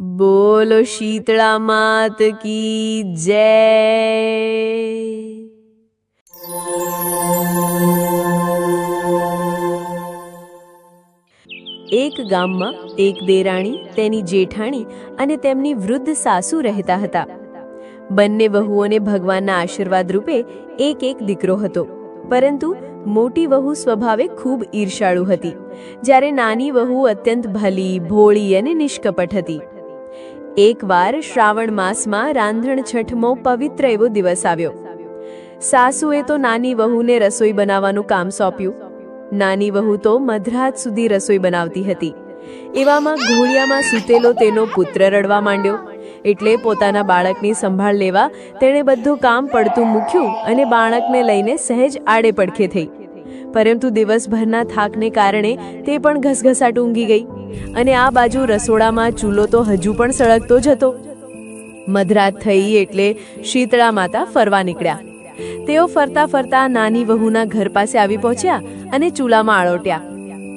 બોલો શીતળા માત કી જય. એક ગામમાં એક દેરાણી, તેની જેઠાણી અને તેમની વૃદ્ધ સાસુ રહેતા હતા. બંને વહુઓને ભગવાનના આશીર્વાદ રૂપે એક એક દીકરો હતો. પરંતુ મોટી વહુ સ્વભાવે ખૂબ ઈર્ષાળુ હતી. જ્યારે નાની વહુ અત્યંત ભલી, ભોળી અને નિષ્કપટ હતી. એકવાર શ્રાવણ માસમાં રાંધણ છઠમો પવિત્ર એવો દિવસ આવ્યો. સાસુએ તો નાની વહુને રસોઈ બનાવવાનું કામ સોંપ્યું. નાની વહુ તો મધરાત સુધી રસોઈ બનાવતી હતી. એવામાં ઘોડિયામાં સૂતેલો તેનો પુત્ર રડવા માંડ્યો. એટલે પોતાના બાળકની સંભાળ લેવા તેણે બધું કામ પડતું મૂક્યું અને બાળકને લઈને સહેજ આડે પડખે થઈ. પરંતુ દિવસભરના થાકને કારણે તે પણ ઘસઘસાટ ઊંઘી ગઈ અને આ બાજુ રસોડામાં ચૂલો તો હજુ પણ સળગતો જ હતો. મધરાત થઈ એટલે શીતળા માતા ફરવા નીકળ્યા. તેઓ ફરતા ફરતા નાની વહુના ઘર પાસે આવી પહોંચ્યા અને ચૂલામાં આળોટ્યા.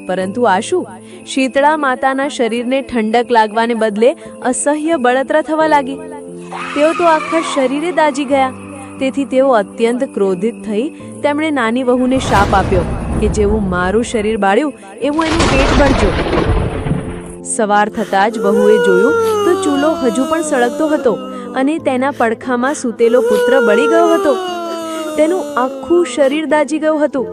પરંતુ આ શું શીતળા માતાના શરીરને ઠંડક લાગવાને બદલે અસહ્ય બળતરા થવા લાગી. તેઓ તો આખા શરીરે દાજી ગયા. તેથી તેઓ અત્યંત ક્રોધિત થઈ તેમણે નાની વહુને શાપ આપ્યો કે જેવું મારું શરીર બાળ્યું, એવું એનું પેટ ભરજો સવાર થતાં જ વહુએ જોયું તો ચૂલો હજુ પણ સળગતો હતો અને તેના પડખામાં સૂતેલો પુત્ર બળી ગયો હતો. તેનું આખું શરીર દાજી ગયું હતું.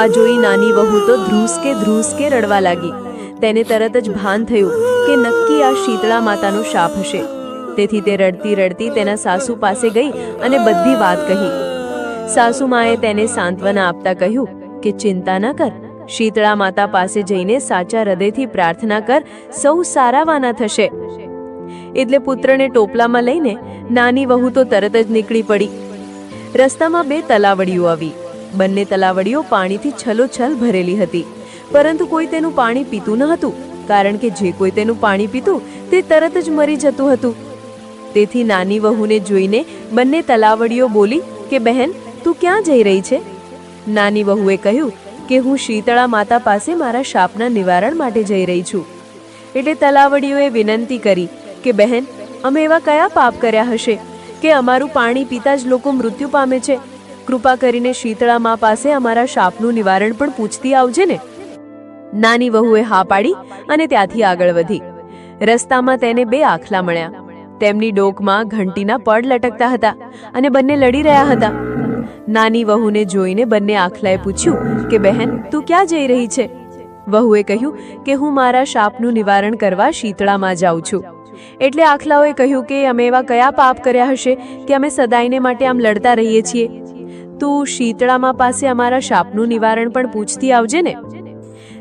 આ જોઈ નાની વહુ તો ધ્રુસકે ધ્રુસકે રડવા લાગી. તેને તરત જ ભાન થયું કે નક્કી આ શીતળા માતાનો શાપ હશે. તેથી તે રડતી રડતી તેના સાસુ પાસે ગઈ અને બધી વાત કહી. સાસુમાએ તેને સાંત્વના આપતા કહ્યું કે ચિંતા ન કર, શીતળા માતા પાસે જઈને સાચા હૃદયથી પ્રાર્થના કર, સૌ સારાવાના થશે. એટલે પુત્રને ટોપલામાં લઈને નાની વહુ તો તરત જ નીકળી પડી. રસ્તામાં બે તલાવડીઓ આવી. બંને તલાવડીઓ પાણીથી છલોછલ ભરેલી હતી. પરંતુ કોઈ તેનું પાણી પીતું ન હતું, કારણ કે જે કોઈ તેનું પાણી પીતું તે તરત જ મરી જતું હતું. તેથી નાની વહુને જોઈને બંને તલાવડીઓ બોલી કે, બહેન, તું ક્યાં જઈ રહી છે? નાની વહુએ કહ્યું કે, હું શીતળા માતા પાસે મારા શાપના નિવારણ માટે જઈ રહી છું. એટલે તલાવડીઓએ વિનંતી કરી કે, બહેન, અમે એવા કયા પાપ કર્યા હશે કે અમારું પાણી પીતા જ લોકો મૃત્યુ પામે છે? કૃપા કરીને શીતળા મા પાસે અમારા શાપનું નિવારણ પણ પૂછતી આવજે ને. નાની વહુએ હા પાડી અને ત્યાંથી આગળ વધી. રસ્તામાં તેને બે આખલા મળ્યા. તેમની ડોકમાં ઘંટીના પડ લટકતા હતા અને બંને લડી રહ્યા હતા. નાની વહુને જોઈને બંને આખલાએ પૂછ્યું કે, બહેન, તું ક્યાં જઈ રહી છે? વહુએ કહ્યું કે, હું મારા શાપનું નિવારણ કરવા શીતળામાં જાઉં છું. એટલે આખલાઓએ કહ્યું કે, અમે એવા કયા પાપ કર્યા હશે કે અમે સદાયને માટે આમ લડતા રહીએ છીએ? તું શીતળામાં પાસે અમારા શાપનું નિવારણ પણ પૂછતી આવજે ને.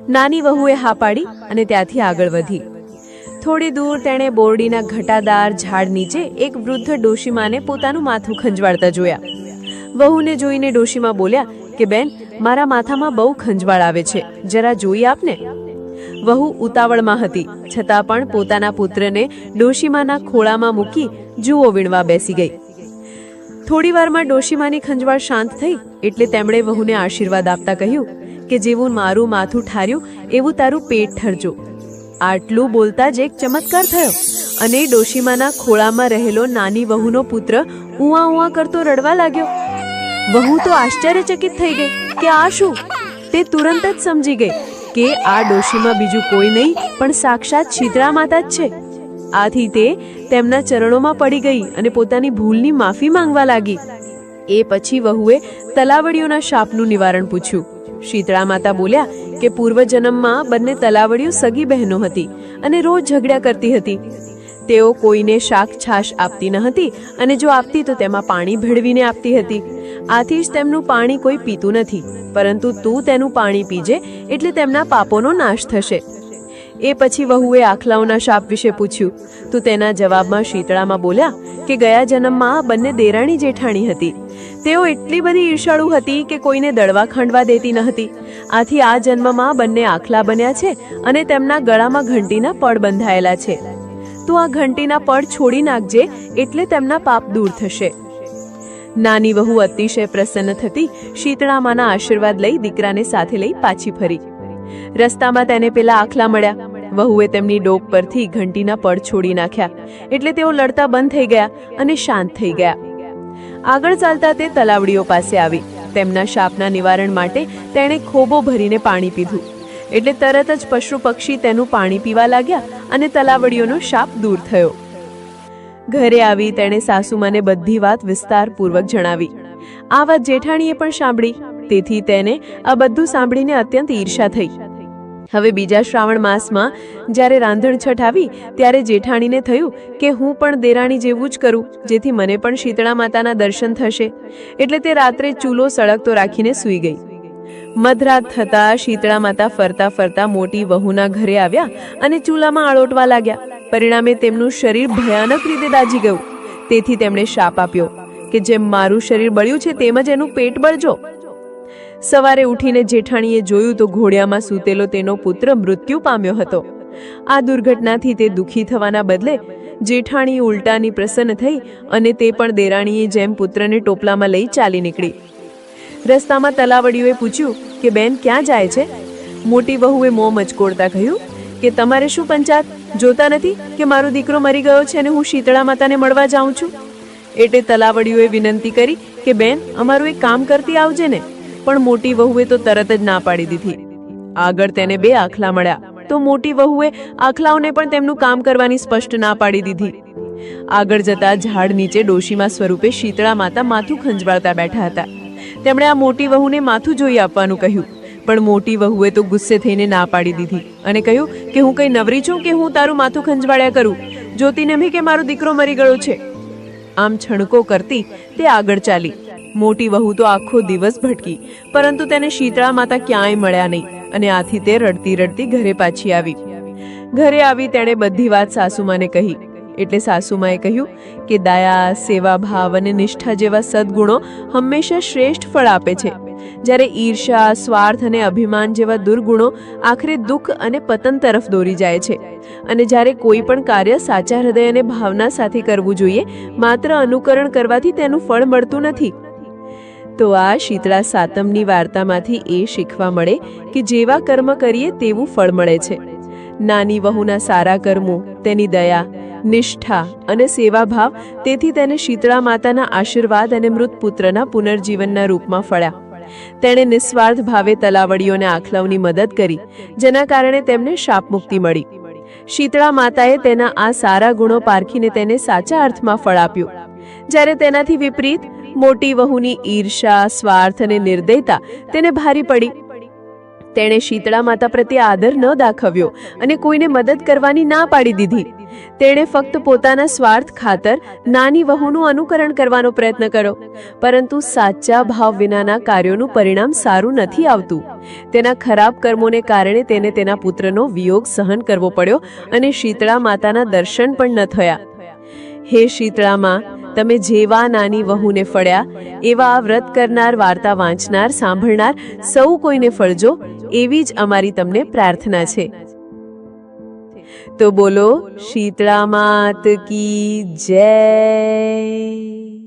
નાની વહુએ હા પાડી અને ત્યાંથી આગળ વધી. થોડી દૂર તેણે બોરડીના ઘટાદાર ઝાડ નીચે એક વૃદ્ધ ડોશીમાને પોતાનું માથું ખંજવાળતા જોયા. વહુને જોઈને ડોશીમાં બોલ્યા કે, બેન, મારા માથામાં બહુ ખંજવાળ આવે છે. જરા જોઈ આપને? વહુ ઉતાવળમાં હતી. છતાં પણ પોતાના પુત્રને ડોશીમાના ખોળામાં મૂકી જુઓ વીણવા બેસી ગઈ. થોડી વારમાં ડોશીમાની ખંજવાળ શાંત થઈ એટલે તેમણે વહુને આશીર્વાદ આપતા કહ્યું કે, જેવું મારું માથું ઠાર્યું, એવું તારું પેટ ઠરજો. આટલું બોલતા જ એક ચમત્કાર થયો. અને ડોશીમાના ખોળામાં રહેલો નાની વહુનો પુત્ર ઉવા ઉવા કરતો રડવા લાગ્યો. વહુ તો આશ્ચર્યચકિત થઈ ગઈ કે આ શું? તે તુરંત જ સમજી ગઈ કે આ ડોશીમાં બીજું કોઈ નહીં, પણ સાક્ષાત શીતળા માતા જ છે. આથી તે તેમના ચરણોમાં પડી ગઈ અને પોતાની ભૂલની માફી માંગવા લાગી. એ પછી વહુએ તલાવડીઓના શાપનું નિવારણ પૂછ્યું. શીતળા માતા બોલ્યા કે પૂર્વજન્મમાં બંને તલાવડીઓ સગી બહેનો હતી અને રોજ ઝઘડ્યા કરતી હતી. તેઓ કોઈને શાક છાશ આપતી ન હતી અને જો આપતી તો તેમાં પાણી ભેળવીને આપતી હતી. આથી જ તેમનું પાણી કોઈ પીતું નથી, પરંતુ તું તેનું પાણી પીજે એટલે તેમના પાપોનો નાશ થશે. એ પછી વહુએ આખલાઓના શાપ વિશે પૂછ્યું. તો તેના જવાબમાં શીતળામાં બોલ્યા કે ગયા જન્મમાં આ બંને દેરાણી જેઠાણી હતી. તેઓ એટલી બધી ઈર્ષાળુ હતી કે કોઈને દળવા ખાંડવા દેતી ન હતી. આથી આ જન્મમાં બંને આખલા બન્યા છે અને તેમના ગળામાં ઘંટીના પડ બંધાયેલા છે. તું આ ઘંટીના પડ છોડી નાખજે એટલે તેમના પાપ દૂર થશે. નાની વહુ અતિશય પ્રસન્ન થતી શીતળામાના આશીર્વાદ લઈ દીકરાને સાથે લઈ પાછી ફરી. રસ્તામાં તેને પેલા આખલા મળ્યા. વહુએ તેમની ડોક પરથી ઘંટીના પડ છોડી નાખ્યા. એટલે તેઓ લડતા બંધ થઈ ગયા અને શાંત થઈ ગયા. આગળ ચાલતા તે તલાવડીઓ પાસે આવી. તેમના શાપના નિવારણ માટે તેણે ખોબો ભરીને પાણી પીધું. એટલે તરત જ પશુ પક્ષી તેનું પાણી પીવા લાગ્યા અને તલાવડીઓનો શાપ દૂર થયો. ઘરે આવી તેણે સાસુમાને બધી વાત વિસ્તારપૂર્વક જણાવી. આ વાત જેઠાણીએ પણ સાંભળી. તેથી તેને આ બધું સાંભળીને અત્યંત ઈર્ષા થઈ. હવે બીજા શ્રાવણ માસમાં જ્યારે રાંધણછઠ આવી, ત્યારે જેઠાણીને થયું કે હું પણ દેરાણી જેવું જ કરું, જેથી મને પણ શીતળા માતાના દર્શન થશે. એટલે તે રાત્રે ચૂલો સળગતો રાખીને સૂઈ ગઈ. મધરાત થતા શીતળા માતા ફરતા ફરતા મોટી વહુના ઘરે આવ્યા અને ચૂલામાં આળોટવા લાગ્યા. પરિણામે તેમનું શરીર ભયાનક રીતે દાજી ગયું. તેથી તેમણે શાપ આપ્યો કે જેમ મારું શરીર બળ્યું છે, તેમ જ એનું પેટ બળજો. સવારે ઉઠીને જેઠાણીએ જોયું તો ઘોડિયામાં સૂતેલો તેનો પુત્ર મૃત્યુ પામ્યો હતો. આ દુર્ઘટનાથી તે દુઃખી થવાના બદલે જેઠાણી ઉલટાની પ્રસન્ન થઈ અને તે પણ દેરાણીએ જેમ પુત્રને ટોપલામાં લઈ ચાલી નીકળી. રસ્તામાં તલાવડીઓએ પૂછ્યું કે, બેન, ક્યાં જાય છે? મોટી વહુએ મોં મચકોડતા કહ્યું કે, તમારે શું પંચાત? જોતા નથી કે મારો દીકરો મરી ગયો છે અને હું શીતળા માતાને મળવા જાઉં છું? એટલે તલાવડીઓએ વિનંતી કરી કે, બેન, અમારું એક કામ કરતી આવજે ને. પણ મોટી વહુએ તો તરત જ ના પાડી દીધી. આગળ તેને બે આખલા મળ્યા. તો મોટી વહુએ આખલાઓને પણ તેમનું કામ કરવાની સ્પષ્ટ ના પાડી દીધી. આગળ જતા ઝાડ નીચે ડોશીમાં સ્વરૂપે શીતળા માતા માથું ખંજવાળતા બેઠા હતા. તેમણે આ મોટી વહુને માથું જોઈ આપવાનું કહ્યું. પણ મોટી વહુએ તો ગુસ્સે થઈને ના પાડી દીધી અને કહ્યું કે હું કંઈ નવરી છું કે હું તારું માથું ખંજવાળ્યા કરું? જોતી નમી કે મારો દીકરો મરી ગયો છે? આમ છણકો કરતી તે આગળ ચાલી. મોટી વહુ તો આખો દિવસ ભટકી, પરંતુ તેને શીતળા માતા ક્યાંય મળ્યા નહીં અને આથી તે રડતી રડતી ઘરે પાછી આવી. ઘરે આવી તેણે બધી વાત સાસુમાને કહી, એટલે સાસુમાએ કહ્યું કે, દયા, સેવા, ભાવ અને નિષ્ઠા જેવા સદ્ગુણો હંમેશા શ્રેષ્ઠ ફળ આપે છે. જ્યારે ઈર્ષા સ્વાર્થ અને અભિમાન જેવા દુર્ગુણો આખરે દુઃખ અને પતન તરફ દોરી જાય છે. અને જ્યારે કોઈ પણ કાર્ય સાચા હૃદય અને ભાવના સાથે કરવું જોઈએ, માત્ર અનુકરણ કરવાથી તેનું ફળ મળતું નથી. તો આ શીતળા સાતમની વાર્તામાંથી એ શીખવા મળે કે જેવા કર્મ કરીએ તેવું ફળ મળે છે. નાની વહુના સારા કર્મો, તેની દયા, નિષ્ઠા અને સેવાભાવ તેથી તેને શીતળા માતાના આશીર્વાદ અને મૃત પુત્રના પુનર્જીવનના રૂપમાં ફળ્યા. તેણે નિસ્વાર્થ ભાવે તલાવડીઓને આખલવની મદદ કરી, જેના કારણે તેમને શાપ મુક્તિ મળી. શીતળા માતાએ તેના આ સારા ગુણો પારખીને તેને સાચા અર્થમાં ફળ આપ્યું. જ્યારે તેનાથી વિપરીત મોટી વહુની ઈર્ષા, સ્વાર્થ અને નિર્દયતા તેને ભારી પડી. તેણે શીતળા માતા પ્રત્યે આદર ન દાખવ્યો અને કોઈને મદદ કરવાની ના પાડી દીધી. તેણે ફક્ત પોતાના સ્વાર્થ ખાતર નાની વહુનું અનુકરણ કરવાનો પ્રયત્ન કર્યો, પરંતુ સાચા ભાવ વિનાના કાર્યોનું પરિણામ સારું નથી આવતું. તેના ખરાબ કર્મોને કારણે તેને તેના પુત્રનો વિયોગ સહન કરવો પડ્યો અને શીતળા માતાના દર્શન પણ ન થયા. હે શીતળામાં તમે જેવા નાની વહુને ફળ્યા, એવા આ વ્રત કરનાર, વાર્તા વાંચનાર, સાંભળનાર સૌ કોઈને ફળજો, એવી જ અમારી તમને પ્રાર્થના છે. તો બોલો, શીતળા માત કી જય.